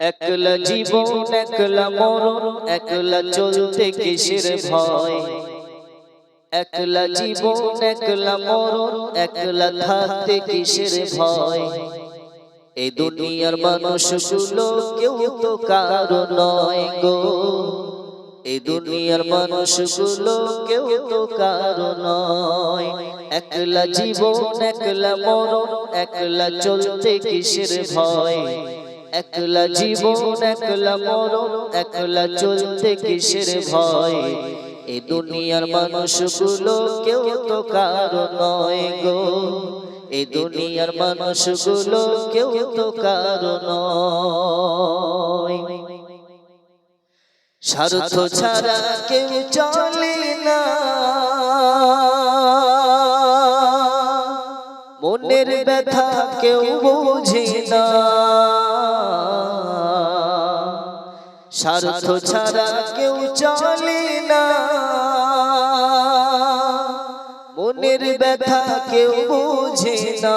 একলা জীবন একলা মরণ একলা চলতে কিসের ভয়? একলা জীবন একলা মরণ একলা থাকতে কিসের ভয়? এই দুনিয়ার মানুষগুলো কেউ তো কারও নয় গো। এই দুনিয়ার মানুষগুলো কেউ তো কারও নয়। একলা জীবন একলা মরণ একলা চলতে কিসের ভয়? একলা জীবন, একলা মরণ, একলা চলতে কিসের ভয়? এই দুনিয়ার মানুষগুলো কেউ তো কারও নয় গো। এই দুনিয়ার মানুষগুলো কেউ তো কারও নয়। স্বার্থ ছাড়া কেউ চলে ব্যথা কেউ বোঝে না। স্বার্থ ছাড়া কেউ চলে না। মনের ব্যথা কেউ বোঝে না।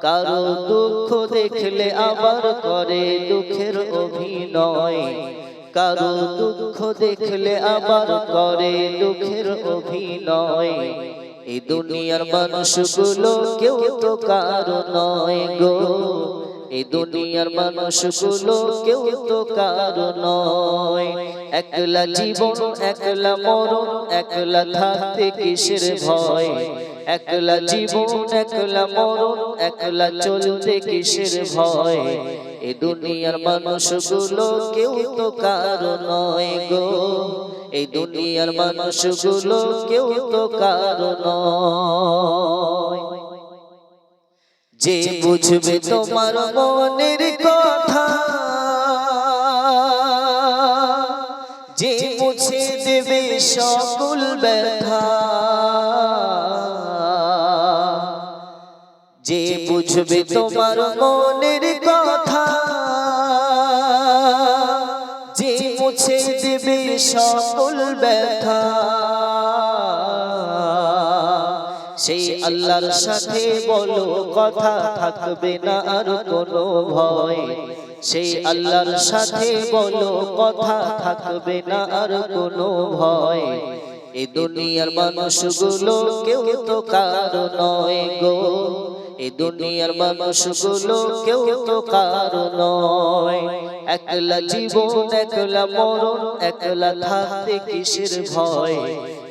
কারও দুঃখ দেখলে আবার করে দুঃখের অভিনয়। কারও দুঃখ দেখলে আবার করে দুঃখের অভিনয়। এই দুনিয়ার মানুষগুলো কেউ তো কারও নয় গো। এই দুনিয়ার মানুষগুলো কেউ তো কারও নয়। একলা জীবন, একলা মরণ, একলা থাকতে কিসের ভয়? একলা জীবন, একলা মরণ, একলা চলতে কিসের ভয়? এই দুনিয়ার মানুষগুলো কেউ তো কারও নয় গো। এই দুনিয়ার মানুষগুলো কেউ তো কারও নয়। যে বুঝবে তোমার মনের কথা যে মুছে দেবে সকল ব্যথা। যে বুঝবে তোমার মনের সকল ব্যথা। সেই আল্লাহর সাথে বলো, কথা থাকবে না আর কোনো ভয়। সেই আল্লাহর সাথে বলো, কথা থাকবে না আর কোনো ভয়। এ দুনিয়ার মানুষগুলো কেউ তো কারও নয় গো। এই দুনিয়ার মানুষগুলো কেউ তো কারও নয়। একলা জীবন, একলা মরণ, একলা থাকতে কিসের ভয়?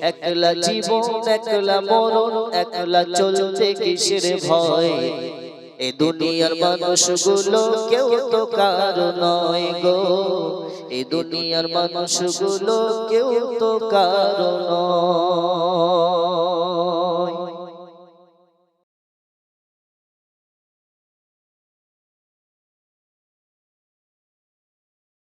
একলা জীবন, একলা মরণ, একলা চলতে কিসের ভয়? এ দুনিয়ার মানুষগুলো কেউ তো কারও নয় গো। এই দুনিয়ার মানুষগুলো কেউ তো কারও নয়।